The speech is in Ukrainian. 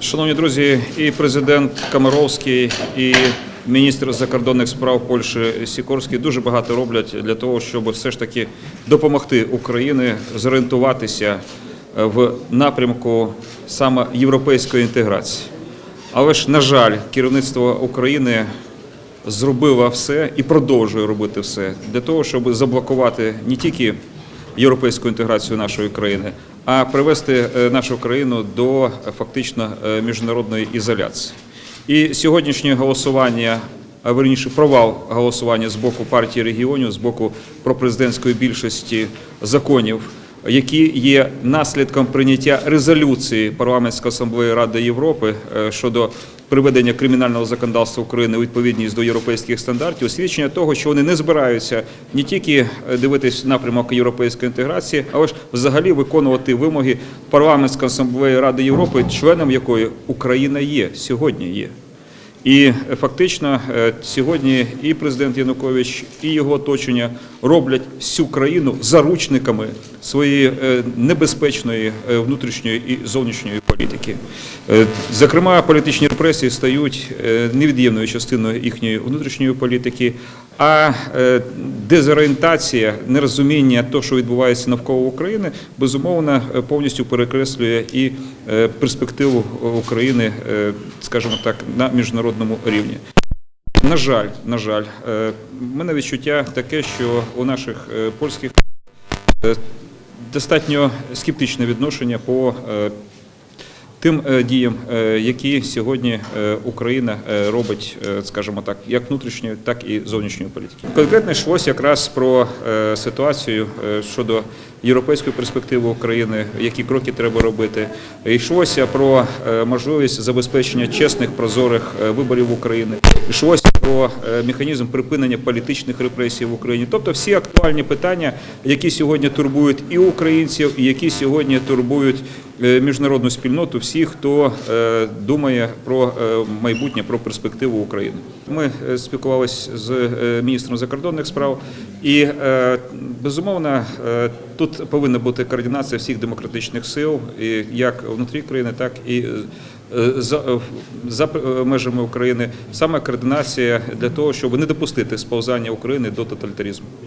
Шановні друзі, і президент Камаровський, і міністр закордонних справ Польщі Сікорський дуже багато роблять для того, щоб все ж таки допомогти Україні зорієнтуватися е, в напрямку саме європейської інтеграції. Але ж, на жаль, керівництво України зробило все і продовжує робити все для того, щоб заблокувати не тільки європейську інтеграцію нашої країни, а привести е, нашу країну до е, фактично е, міжнародної ізоляції. І сьогоднішнє голосування, а верніше провал голосування з боку партії регіонів, з боку пропрезидентської більшості законів, які є наслідком прийняття резолюції парламентської асамблеї Ради Європи щодо приведення кримінального законодавства України у відповідність до європейських стандартів, свідчення того, що вони не збираються не тільки е, дивитись напрямок європейської інтеграції, але ж взагалі виконувати вимоги парламентської асамблеї Ради Європи, членом якої Україна є сьогодні є. І фактично е, сьогодні і президент Янукович, і його оточення роблять всю країну заручниками своєї е, небезпечної е, внутрішньої і зовнішньої політики. Зокрема, політичні репресії стають невід'ємною частиною їхньої внутрішньої політики, а е, дезорієнтація, нерозуміння того, що відбувається навколо України, безумовно е, повністю перекреслює і е, перспективу України, скажімо так, на міжнародному рівні. На жаль, на жаль, в мене відчуття таке, що у наших польських достатньо скептичне відношення по тим е, діям, е, які сьогодні е, Україна робить, скажімо так, як внутрішньої, так і зовнішньої політики. Конкретно йшлося якраз про ситуацію щодо європейської перспективи України, які кроки треба робити. Йшлося про можливість забезпечення чесних прозорих виборів в Україні. Йшлося про механізм припинення політичних репресій в Україні. Тобто всі актуальні питання, які сьогодні турбують і українців, і які сьогодні турбують міжнародну спільноту, всіх, хто е, думає про е, майбутнє, про перспективу України. Ми е, спілкувалися з е, міністром закордонних справ, і е, безумовно е, тут повинна бути координація всіх демократичних сил, як внутрі країни, так і е, за, е, за е, межами України. Саме координація для того, щоб не допустити сповзання України до тоталітаризму.